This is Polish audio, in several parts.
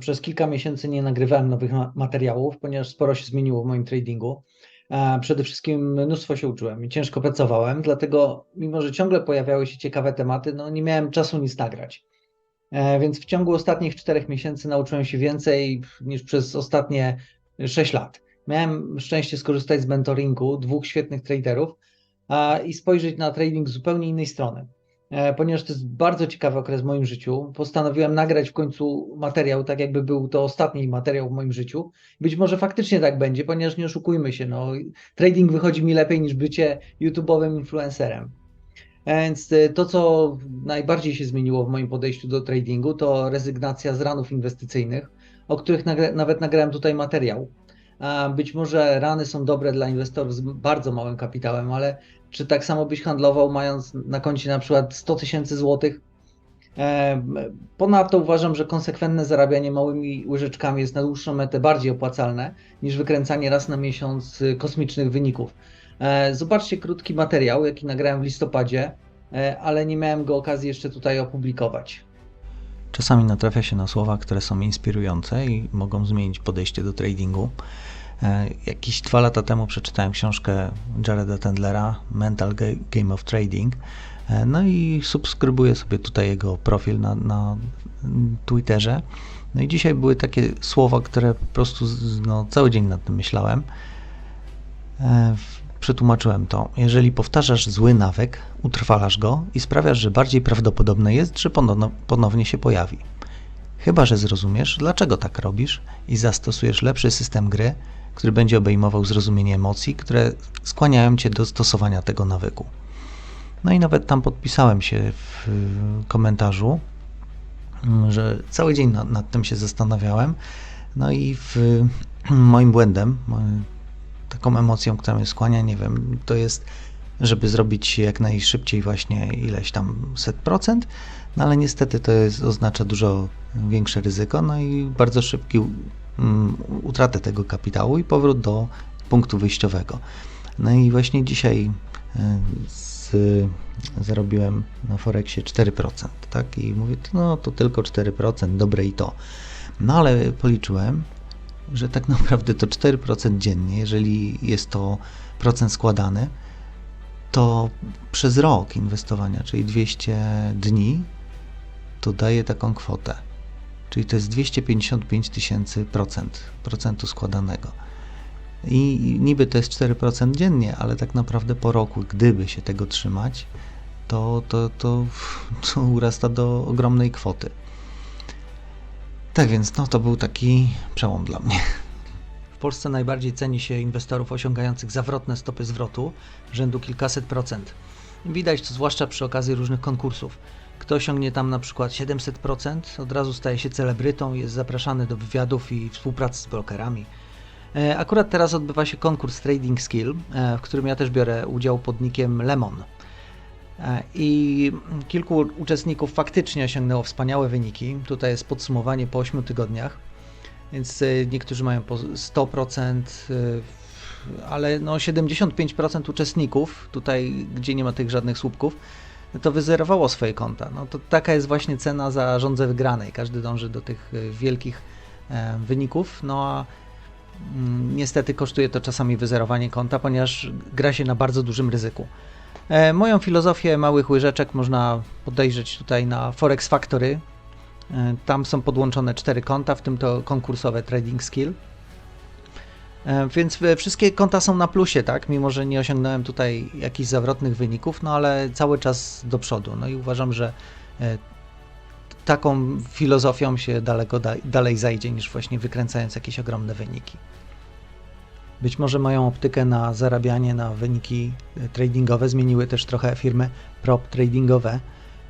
Przez kilka miesięcy nie nagrywałem nowych ma materiałów, ponieważ sporo się zmieniło w moim tradingu. Przede wszystkim mnóstwo się uczyłem i ciężko pracowałem, dlatego mimo, że ciągle pojawiały się ciekawe tematy, no nie miałem czasu nic nagrać. E, więc w ciągu ostatnich czterech miesięcy nauczyłem się więcej niż przez ostatnie 6 lat. Miałem szczęście skorzystać z mentoringu dwóch świetnych traderów i spojrzeć na trading z zupełnie innej strony. E, ponieważ to jest bardzo ciekawy okres w moim życiu. Postanowiłem nagrać w końcu materiał, tak jakby był to ostatni materiał w moim życiu. Być może faktycznie tak będzie, ponieważ nie oszukujmy się, no, trading wychodzi mi lepiej niż bycie YouTube'owym influencerem. Więc e, to, co najbardziej się zmieniło w moim podejściu do tradingu, to rezygnacja z ranów inwestycyjnych, o których nagra nawet nagrałem tutaj materiał. Być może rany są dobre dla inwestorów z bardzo małym kapitałem, ale czy tak samo byś handlował, mając na koncie na przykład 100 tysięcy złotych? E, ponadto uważam, że konsekwentne zarabianie małymi łyżeczkami jest na dłuższą metę bardziej opłacalne niż wykręcanie raz na miesiąc y, kosmicznych wyników. E, zobaczcie krótki materiał, jaki nagrałem w listopadzie, e, ale nie miałem go okazji jeszcze tutaj opublikować. Czasami natrafia się na słowa, które są inspirujące i mogą zmienić podejście do tradingu. E, jakieś dwa lata temu przeczytałem książkę Jareda Tendlera Mental Game of Trading. E, no i subskrybuję sobie tutaj jego profil na, na Twitterze. No i dzisiaj były takie słowa, które po prostu no, cały dzień nad tym myślałem. E, przetłumaczyłem to. Jeżeli powtarzasz zły nawyk, utrwalasz go i sprawiasz, że bardziej prawdopodobne jest, że ponownie się pojawi. Chyba, że zrozumiesz, dlaczego tak robisz i zastosujesz lepszy system gry, który będzie obejmował zrozumienie emocji, które skłaniają cię do stosowania tego nawyku. No i nawet tam podpisałem się w komentarzu, że cały dzień nad, nad tym się zastanawiałem. No i w, moim błędem, taką emocją, która mnie skłania, nie wiem, to jest, żeby zrobić jak najszybciej właśnie ileś tam set procent, no ale niestety to jest, oznacza dużo większe ryzyko, no i bardzo szybki utratę tego kapitału i powrót do punktu wyjściowego. No i właśnie dzisiaj e, z, zarobiłem na Forexie 4%, tak? I mówię, no to tylko 4%, dobre i to. No ale policzyłem, że tak naprawdę to 4% dziennie, jeżeli jest to procent składany, to przez rok inwestowania, czyli 200 dni, to daje taką kwotę. Czyli to jest 255 tysięcy procent, procentu składanego. I niby to jest 4% dziennie, ale tak naprawdę po roku, gdyby się tego trzymać, to, to, to, to urasta do ogromnej kwoty. Tak więc, no to był taki przełom dla mnie. W Polsce najbardziej ceni się inwestorów osiągających zawrotne stopy zwrotu rzędu kilkaset procent. Widać to zwłaszcza przy okazji różnych konkursów. Kto osiągnie tam na przykład 700%, od razu staje się celebrytą, jest zapraszany do wywiadów i współpracy z brokerami. E, akurat teraz odbywa się konkurs Trading Skill, e, w którym ja też biorę udział pod nickiem Lemon. E, I kilku uczestników faktycznie osiągnęło wspaniałe wyniki. Tutaj jest podsumowanie po 8 tygodniach, więc niektórzy mają po 100%, ale no 75% uczestników, tutaj gdzie nie ma tych żadnych słupków, to wyzerowało swoje konta. No to taka jest właśnie cena za rządzę wygranej. Każdy dąży do tych wielkich wyników, no a Mm, niestety kosztuje to czasami wyzerowanie konta, ponieważ gra się na bardzo dużym ryzyku. E, moją filozofię małych łyżeczek można podejrzeć tutaj na Forex Factory. E, tam są podłączone cztery konta, w tym to konkursowe Trading Skill. E, więc wszystkie konta są na plusie, tak? Mimo, że nie osiągnąłem tutaj jakichś zawrotnych wyników, no ale cały czas do przodu. No i uważam, że taką filozofią się daleko da, dalej zajdzie niż właśnie wykręcając jakieś ogromne wyniki. Być może moją optykę na zarabianie na wyniki e, tradingowe zmieniły też trochę firmy prop tradingowe.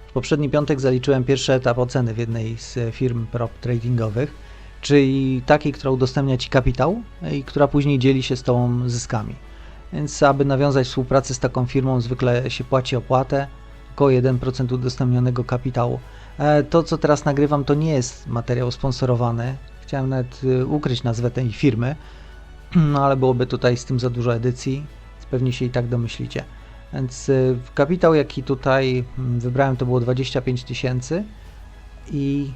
W poprzedni piątek zaliczyłem pierwszy etap oceny w jednej z firm prop tradingowych, czyli takiej, która udostępnia Ci kapitał i która później dzieli się z Tobą zyskami. Więc aby nawiązać współpracę z taką firmą zwykle się płaci opłatę, około 1% udostępnionego kapitału. E, to, co teraz nagrywam, to nie jest materiał sponsorowany. Chciałem nawet y, ukryć nazwę tej firmy, no ale byłoby tutaj z tym za dużo edycji, pewnie się i tak domyślicie. Więc kapitał, jaki tutaj mm, wybrałem, to było 25 tysięcy i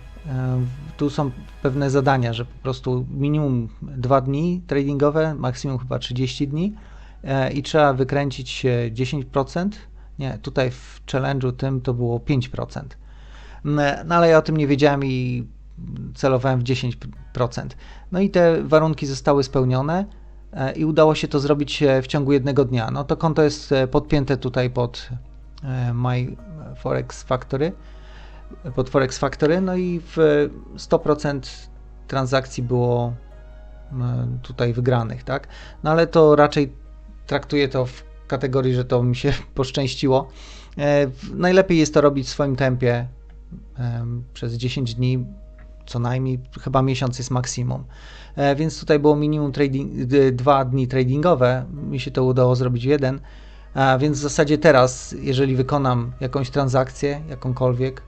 Tu są pewne zadania, że po prostu minimum 2 dni tradingowe, maksimum chyba 30 dni e, i trzeba wykręcić e, 10%. Nie, tutaj w challenge'u tym to było 5%. Mm, No ale ja o tym nie wiedziałem i celowałem w 10%. No i te warunki zostały spełnione e, i udało się to zrobić e, w ciągu jednego dnia. No to konto jest e, podpięte tutaj pod e, My Forex Factory, pod Forex Factory, no i w 100% transakcji było m, tutaj wygranych, tak? No ale to raczej traktuję to w kategorii, że to mi się poszczęściło. E, Najlepiej jest to robić w swoim tempie em, przez 10 dni, co najmniej, chyba miesiąc jest maksimum. E, Więc tutaj było minimum trading, dwa dni tradingowe, mi się to udało zrobić jeden. Więc w zasadzie teraz, jeżeli wykonam jakąś transakcję, jakąkolwiek,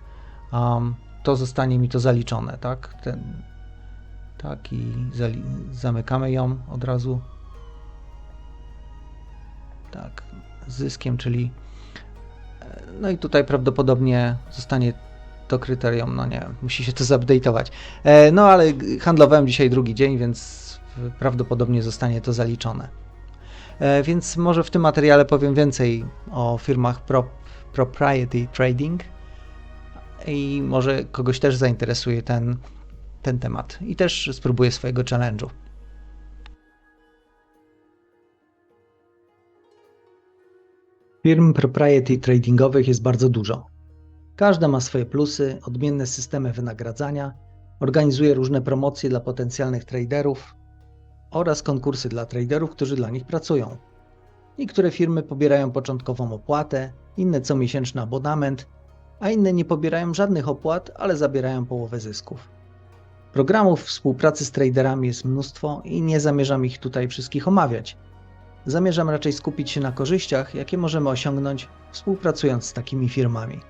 um, to zostanie mi to zaliczone, tak? Ten, tak i zamykamy ją od razu. Tak, zyskiem, czyli e, no i tutaj prawdopodobnie zostanie to kryterium, no nie musi się to zupdate'ować. E, No ale handlowałem dzisiaj drugi dzień, więc prawdopodobnie zostanie to zaliczone. E, Więc może w tym materiale powiem więcej o firmach pro, propriety trading i może kogoś też zainteresuje ten, ten temat i też spróbuję swojego challenge'u. Firm propriety tradingowych jest bardzo dużo. Każda ma swoje plusy, odmienne systemy wynagradzania, organizuje różne promocje dla potencjalnych traderów oraz konkursy dla traderów, którzy dla nich pracują. Niektóre firmy pobierają początkową opłatę, inne comiesięczny abonament, a inne nie pobierają żadnych opłat, ale zabierają połowę zysków. Programów współpracy z traderami jest mnóstwo i nie zamierzam ich tutaj wszystkich omawiać. Zamierzam raczej skupić się na korzyściach, jakie możemy osiągnąć współpracując z takimi firmami.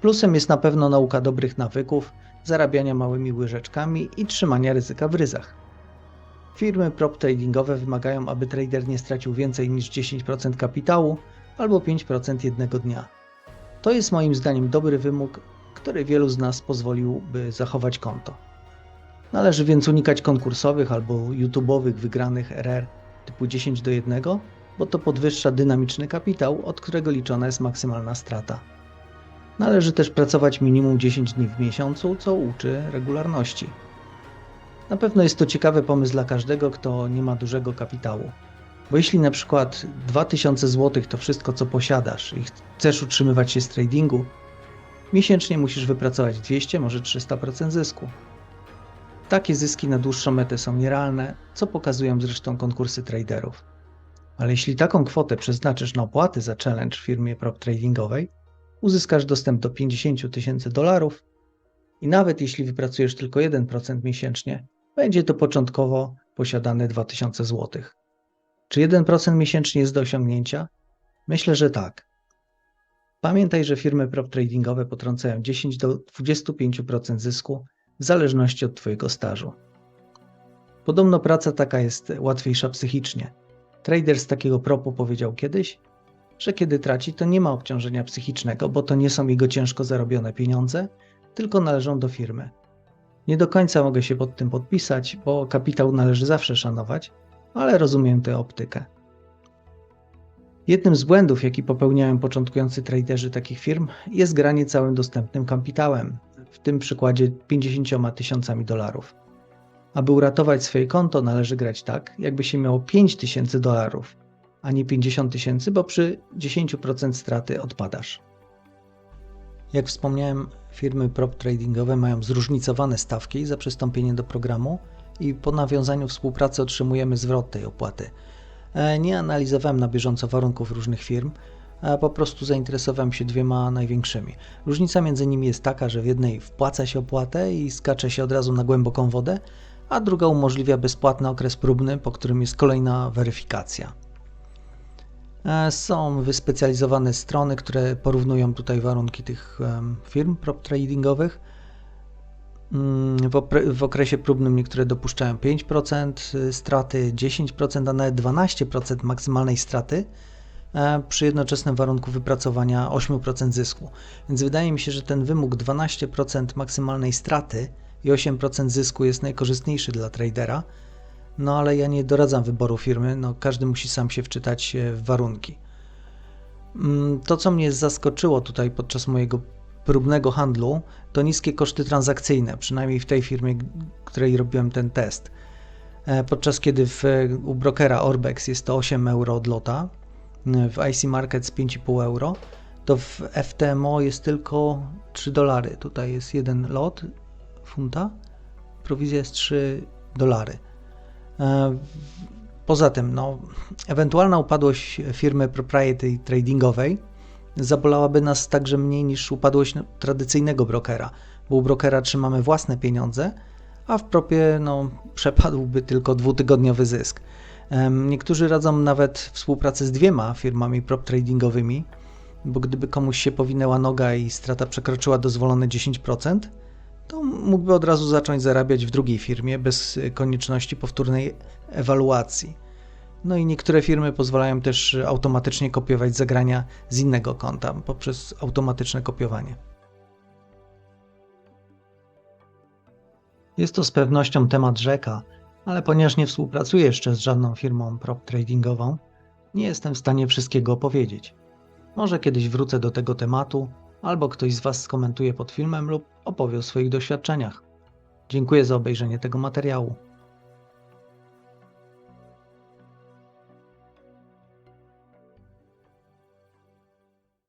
Plusem jest na pewno nauka dobrych nawyków, zarabiania małymi łyżeczkami i trzymania ryzyka w ryzach. Firmy prop tradingowe wymagają, aby trader nie stracił więcej niż 10% kapitału albo 5% jednego dnia. To jest moim zdaniem dobry wymóg, który wielu z nas pozwoliłby zachować konto. Należy więc unikać konkursowych albo YouTube'owych wygranych RR typu 10 do 1, bo to podwyższa dynamiczny kapitał, od którego liczona jest maksymalna strata. Należy też pracować minimum 10 dni w miesiącu, co uczy regularności. Na pewno jest to ciekawy pomysł dla każdego, kto nie ma dużego kapitału. Bo jeśli na przykład 2000 zł to wszystko, co posiadasz i chcesz utrzymywać się z tradingu, miesięcznie musisz wypracować 200, może 300% zysku. Takie zyski na dłuższą metę są nierealne, co pokazują zresztą konkursy traderów. Ale jeśli taką kwotę przeznaczysz na opłaty za challenge w firmie prop tradingowej, uzyskasz dostęp do 50 tysięcy dolarów i nawet jeśli wypracujesz tylko 1% miesięcznie, będzie to początkowo posiadane 2000 zł. Czy 1% miesięcznie jest do osiągnięcia? Myślę, że tak. Pamiętaj, że firmy prop tradingowe potrącają 10 do 25% zysku w zależności od Twojego stażu. Podobno praca taka jest łatwiejsza psychicznie. Trader z takiego propu powiedział kiedyś, że kiedy traci, to nie ma obciążenia psychicznego, bo to nie są jego ciężko zarobione pieniądze, tylko należą do firmy. Nie do końca mogę się pod tym podpisać, bo kapitał należy zawsze szanować, ale rozumiem tę optykę. Jednym z błędów, jaki popełniają początkujący traderzy takich firm, jest granie całym dostępnym kapitałem, w tym przykładzie 50 tysiącami dolarów. Aby uratować swoje konto, należy grać tak, jakby się miało 5 tysięcy dolarów, a nie 50 tysięcy, bo przy 10% straty odpadasz. Jak wspomniałem, firmy prop tradingowe mają zróżnicowane stawki za przystąpienie do programu i po nawiązaniu współpracy otrzymujemy zwrot tej opłaty. E, Nie analizowałem na bieżąco warunków różnych firm, a po prostu zainteresowałem się dwiema największymi. Różnica między nimi jest taka, że w jednej wpłaca się opłatę i skacze się od razu na głęboką wodę, a druga umożliwia bezpłatny okres próbny, po którym jest kolejna weryfikacja. E, Są wyspecjalizowane strony, które porównują tutaj warunki tych firm prop tradingowych. Mm, W, okresie próbnym niektóre dopuszczają 5% straty, 10%, a nawet 12% maksymalnej straty, e, przy jednoczesnym warunku wypracowania 8% zysku. Więc wydaje mi się, że ten wymóg 12% maksymalnej straty i 8% zysku jest najkorzystniejszy dla tradera. No ale ja nie doradzam wyboru firmy, no każdy musi sam się wczytać e, w warunki. Mm, To, co mnie zaskoczyło tutaj podczas mojego próbnego handlu, to niskie koszty transakcyjne, przynajmniej w tej firmie, której robiłem ten test. E, Podczas kiedy w, u brokera Orbex jest to 8 euro od lota, m, w IC Markets 5,5 euro, to w FTMO jest tylko 3 dolary. Tutaj jest jeden lot funta, prowizja jest 3 dolary. E, Poza tym, no, ewentualna upadłość firmy propriety tradingowej zabolałaby nas także mniej niż upadłość tradycyjnego brokera, bo u brokera trzymamy własne pieniądze, a w propie no, przepadłby tylko dwutygodniowy zysk. Niektórzy radzą nawet współpracę z dwiema firmami prop tradingowymi, bo gdyby komuś się powinęła noga i strata przekroczyła dozwolone 10%, to mógłby od razu zacząć zarabiać w drugiej firmie bez konieczności powtórnej ewaluacji. No i niektóre firmy pozwalają też automatycznie kopiować zagrania z innego konta poprzez automatyczne kopiowanie. Jest to z pewnością temat rzeka, ale ponieważ nie współpracuję jeszcze z żadną firmą prop tradingową, nie jestem w stanie wszystkiego opowiedzieć. Może kiedyś wrócę do tego tematu, albo ktoś z Was skomentuje pod filmem lub opowie o swoich doświadczeniach. Dziękuję za obejrzenie tego materiału.